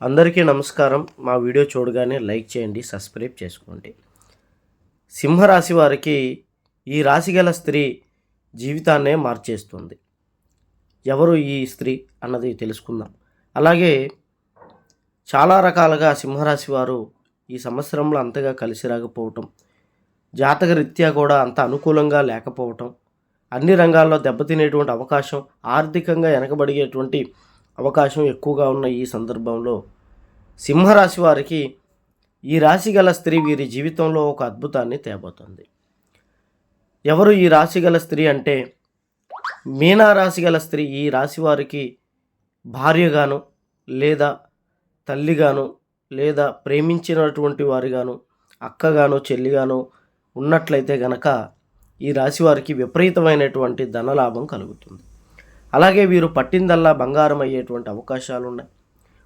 అందరికీ నమస్కారం. మా వీడియో చూడగానే లైక్ చేయండి సబ్స్క్రైబ్ చేసుకోండి. సింహరాశి వారికి ఈ రాశి గల స్త్రీ జీవితాన్నే మార్చేస్తుంది. ఎవరు ఈ స్త్రీ అన్నది తెలుసుకుందాం. అలాగే చాలా రకాలుగా సింహరాశి వారు ఈ సంవత్సరంలో అంతగా కలిసి రాకపోవటం జాతక రీత్యా కూడా అంత అనుకూలంగా లేకపోవటం అన్ని రంగాల్లో దెబ్బతినేటువంటి అవకాశం ఆర్థికంగా వెనకబడిగేటువంటి అవకాశం ఎక్కువగా ఉన్న ఈ సందర్భంలో సింహరాశి వారికి ఈ రాశి గల స్త్రీ వీరి జీవితంలో ఒక అద్భుతాన్ని తేబోతుంది. ఎవరు ఈ రాశి గల స్త్రీ అంటే? మీనా రాశి గల స్త్రీ ఈ రాశి వారికి భార్యగాను లేదా తల్లిగాను లేదా ప్రేమించినటువంటి వారిగాను అక్కగాను చెల్లిగాను ఉన్నట్లయితే గనక ఈ రాశి వారికి విపరీతమైనటువంటి ధనలాభం కలుగుతుంది. అలాగే వీరు పట్టిందల్లా బంగారం అయ్యేటువంటి అవకాశాలు ఉన్నాయి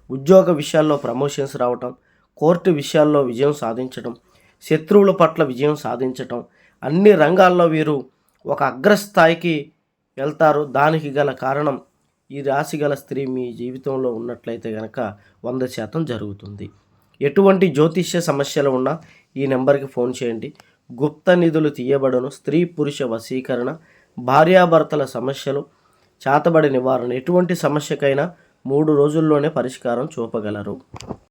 ఉద్యోగ విషయాల్లో ప్రమోషన్స్ రావటం కోర్టు విషయాల్లో విజయం సాధించడం శత్రువుల పట్ల విజయం సాధించటం అన్ని రంగాల్లో వీరు ఒక అగ్రస్థాయికి వెళ్తారు. దానికి గల కారణం ఈ రాశి గల స్త్రీ మీ జీవితంలో ఉన్నట్లయితే కనుక వంద శాతం జరుగుతుంది. ఎటువంటి జ్యోతిష్య సమస్యలు ఉన్నా ఈ నెంబర్కి ఫోన్ చేయండి. గుప్త నిధులు తీయబడను. స్త్రీ పురుష వశీకరణ భార్యాభర్తల సమస్యలు చాతబడి నివారణ ఎటువంటి సమస్యకైనా మూడు రోజుల్లోనే పరిష్కారం చూపగలరు.